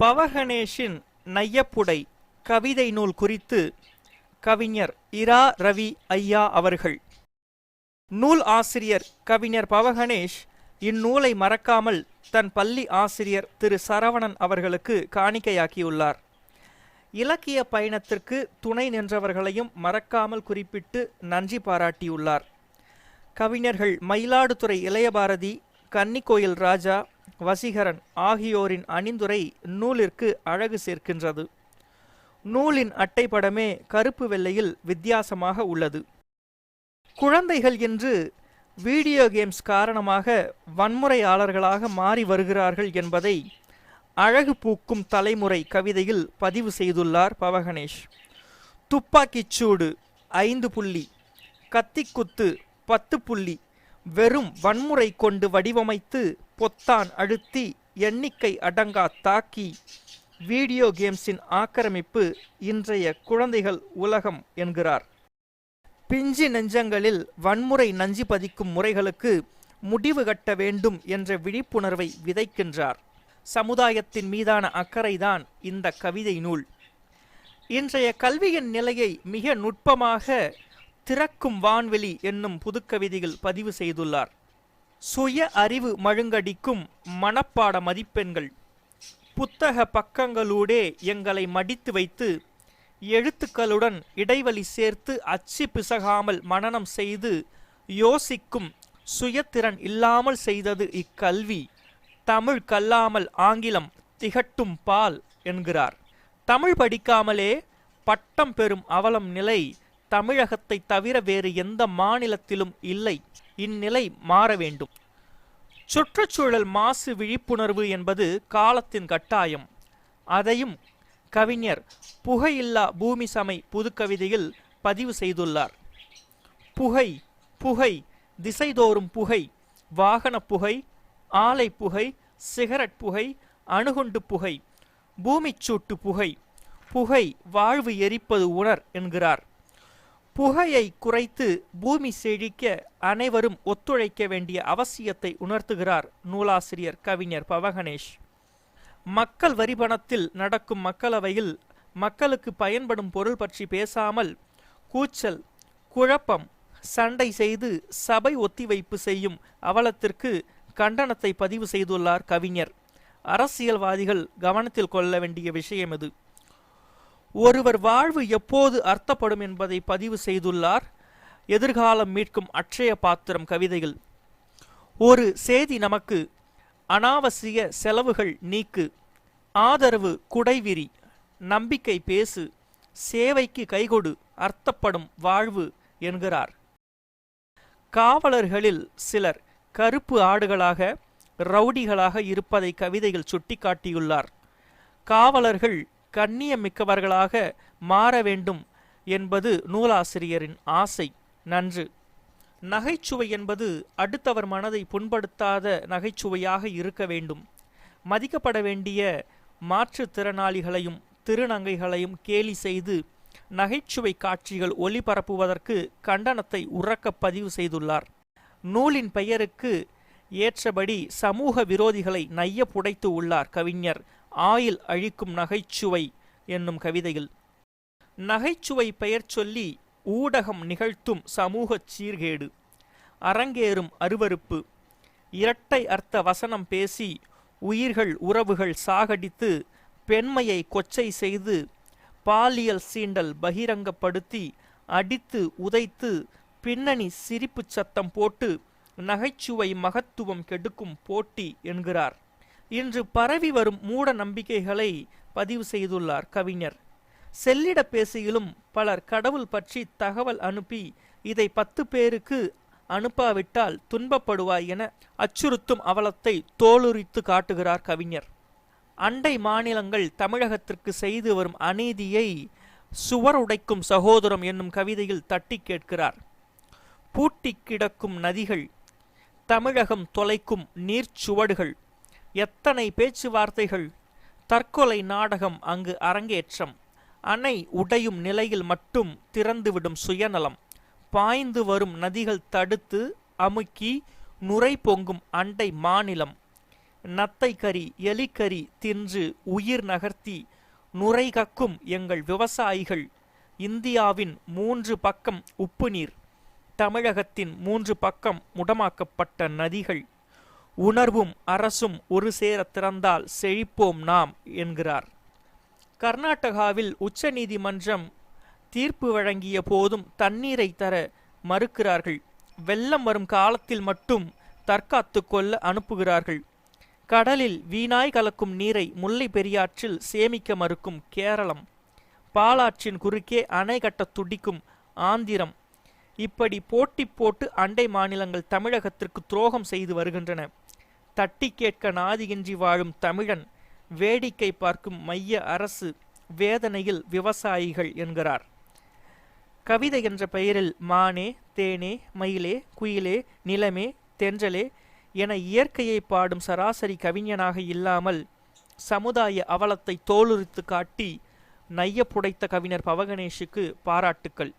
பவகணேஷின் நையப்புடை கவிதை நூல் குறித்து கவிஞர் இரா ரவி ஐயா அவர்கள். நூல் ஆசிரியர் கவிஞர் பவகணேஷ் இந்நூலை மறக்காமல் தன் பள்ளி ஆசிரியர் திரு சரவணன் அவர்களுக்கு காணிக்கையாக்கியுள்ளார். இலக்கிய பயணத்திற்கு துணை நின்றவர்களையும் மறக்காமல் குறிப்பிட்டு நன்றி பாராட்டியுள்ளார். கவிஞர்கள் மயிலாடுதுறை இளையபாரதி கன்னிக்கோயில் ராஜா வசீகரன் ஆகியோரின் அணிந்துரை நூலிற்கு அழகு சேர்க்கின்றது. நூலின் அட்டைப்படமே கருப்பு வெள்ளையில் வித்தியாசமாக உள்ளது. குழந்தைகள் இன்று வீடியோ கேம்ஸ் காரணமாக வன்முறையாளர்களாக மாறி வருகிறார்கள் என்பதை அழகு பூக்கும் தலைமுறை கவிதையில் பதிவு செய்துள்ளார் பவகணேஷ். துப்பாக்கிச் சூடு ஐந்து புள்ளி கத்திக்குத்து பத்து புள்ளி வெறும் வன்முறை கொண்டு வடிவமைத்து பொத்தான் அழுத்தி எண்ணிக்கை அடங்கா தாக்கி வீடியோ கேம்ஸின் ஆக்கிரமிப்பு இன்றைய குழந்தைகள் உலகம் என்கிறார். பிஞ்சு நெஞ்சங்களில் வன்முறை நஞ்சு பதிக்கும் முறைகளுக்கு முடிவு கட்ட வேண்டும் என்ற விழிப்புணர்வை விதைக்கின்றார். சமுதாயத்தின் மீதான அக்கறைதான் இந்த கவிதை நூல். இன்றைய கல்வியின் நிலையை மிக நுட்பமாக திறக்கும் வான்வெளி என்னும் புதுக்கவிதையில் பதிவு செய்துள்ளார். சுய அறிவு மழுங்கடிக்கும் மனப்பாட மதிப்பெண்கள். புத்தக பக்கங்களூடே எங்களை மடித்து வைத்து எழுத்துக்களுடன் இடைவெளி சேர்த்து அச்சு பிசகாமல் மனனம் செய்து யோசிக்கும் சுயத்திறன் இல்லாமல் செய்தது இக்கல்வி. தமிழ் கல்லாமல் ஆங்கிலம் திகட்டும் பால் என்கிறார். தமிழ் படிக்காமலே பட்டம் பெறும் அவலம் நிலை தமிழகத்தை தவிர வேறு எந்த மாநிலத்திலும் இல்லை. இந்நிலை மாற வேண்டும். சுற்றுச்சூழல் மாசு விழிப்புணர்வு என்பது காலத்தின் கட்டாயம். அதையும் கவிஞர் புகையில்லா பூமி சமை புதுக்கவிதையில் பதிவு செய்துள்ளார். புகை புகை திசைதோறும் புகை வாகன புகை ஆலை புகை சிகரெட் புகை அணுகுண்டு புகை பூமிச்சூட்டு புகை புகை வாழ்வு எரிப்பது உணர் என்கிறார். புகையை குறைத்து பூமி செழிக்க அனைவரும் ஒத்துழைக்க வேண்டிய அவசியத்தை உணர்த்துகிறார் நூலாசிரியர் கவிஞர் பவகணேஷ். மக்கள் வரிபணத்தில் நடக்கும் மக்களவையில் மக்களுக்கு பயன்படும் பொருள் பற்றி பேசாமல் கூச்சல் குழப்பம் சண்டை செய்து சபை ஒத்திவைப்பு செய்யும் அவலத்திற்கு கண்டனத்தை பதிவு செய்துள்ளார் கவிஞர். அரசியல்வாதிகள் கவனத்தில் கொள்ள வேண்டிய விஷயம் இது. ஒருவர் வாழ்வு எப்போது அர்த்தப்படும் என்பதை பதிவு செய்துள்ளார். எதிர்காலம் மீட்கும் அட்சய பாத்திரம் கவிதையில் ஒரு செய்தி நமக்கு அனாவசிய செலவுகள் நீக்கு. ஆதரவு குடைவிரி. நம்பிக்கை பேசு. சேவைக்கு கைகொடு. அர்த்தப்படும் வாழ்வு என்கிறார். காவலர்களில் சிலர் கருப்பு ஆடுகளாக ரவுடிகளாக இருப்பதை கவிதையில் சுட்டிக்காட்டியுள்ளார். காவலர்கள் கண்ணியமிக்கவர்களாக மாற வேண்டும் என்பது நூலாசிரியரின் ஆசை. நன்று. நகைச்சுவை என்பது அடுத்தவர் மனதை புண்படுத்தாத நகைச்சுவையாக இருக்க வேண்டும். மதிக்கப்பட வேண்டிய மாற்றுத்திறனாளிகளையும் திருநங்கைகளையும் கேலி செய்து நகைச்சுவை காட்சிகள் ஒளிபரப்புவதற்கு கண்டனத்தை உறக்க பதிவு செய்துள்ளார். நூலின் பெயருக்கு ஏற்றபடி சமூக விரோதிகளை நைய புடைத்து உள்ளார் கவிஞர் ஆயில் அழிக்கும் நகைச்சுவை என்னும் கவிதையில். நகைச்சுவை பெயர் சொல்லி ஊடகம் நிகழ்த்தும் சமூகச் சீர்கேடு. அரங்கேறும் அருவருப்பு. இரட்டை அர்த்த வசனம் பேசி உயிர்கள் உறவுகள் சாகடித்து பெண்மையை கொச்சை செய்து பாலியல் சீண்டல் பகிரங்கப்படுத்தி அடித்து உதைத்து பின்னணி சிரிப்புச் சத்தம் போட்டு நகைச்சுவை மகத்துவம் கெடுக்கும் போட்டி என்கிறார். இன்று பரவி வரும் மூட நம்பிக்கைகளை பதிவு செய்துள்ளார் கவிஞர். செல்லிட பேசியிலும் பலர் கடவுள் பற்றி தகவல் அனுப்பி இதை பத்து பேருக்கு அனுப்பாவிட்டால் துன்பப்படுவாய் என அச்சுறுத்தும் அவலத்தை தோலுரித்து காட்டுகிறார் கவிஞர். அண்டை மாநிலங்கள் தமிழகத்திற்கு செய்து வரும் அநீதியை சுவர் உடைக்கும் சகோதரம் என்னும் கவிதையில் தட்டி கேட்கிறார். பூட்டி கிடக்கும் நதிகள் தமிழகம் தொலைக்கும் நீர்ச்சுவடுகள் எத்தனை பேச்சுவார்த்தைகள்? தற்கொலை நாடகம் அங்கு அரங்கேற்றம். அணை உடையும் நிலையில் மட்டும் திறந்துவிடும் சுயநலம். பாய்ந்து வரும் நதிகள் தடுத்து அமுக்கி நுரை பொங்கும் அண்டை மாநிலம். நத்தை கறி எலிக்கறி தின்று உயிர் நகர்த்தி நுரை கக்கும் எங்கள் விவசாயிகள். இந்தியாவின் மூன்று பக்கம் உப்பு நீர். தமிழகத்தின் மூன்று பக்கம் முடமாக்கப்பட்ட நதிகள். உணர்வும் அரசும் ஒரு சேர திறந்தால் செழிப்போம் நாம் என்கிறார். கர்நாடகாவில் உச்சநீதிமன்றம் தீர்ப்பு வழங்கிய போதும் தண்ணீரை தர மறுக்கிறார்கள். வெள்ளம் வரும் காலத்தில் மட்டும் தற்காத்து கொள்ள அனுப்புகிறார்கள். கடலில் வீணாய் கலக்கும் நீரை முல்லை பெரியாற்றில் சேமிக்க மறுக்கும் கேரளம். பாலாற்றின் குறுக்கே அணை கட்ட துடிக்கும் ஆந்திரம். இப்படி போட்டி போட்டு அண்டை மாநிலங்கள் தமிழகத்திற்கு துரோகம் செய்து வருகின்றன. தட்டி கேட்க நாதியின்றி வாழும் தமிழன் வேடிக்கை பார்க்கும் மைய அரசு வேதனையில் விவசாயிகள் என்கிறார். கவிதை என்ற பெயரில் மானே தேனே மயிலே குயிலே நிலமே தென்றலே என இயற்கையை பாடும் சராசரி கவிஞனாக இல்லாமல் சமுதாய அவலத்தை தோலுரித்து காட்டி நைய புடைத்த கவிஞர் பவகணேஷுக்கு பாராட்டுக்கள்.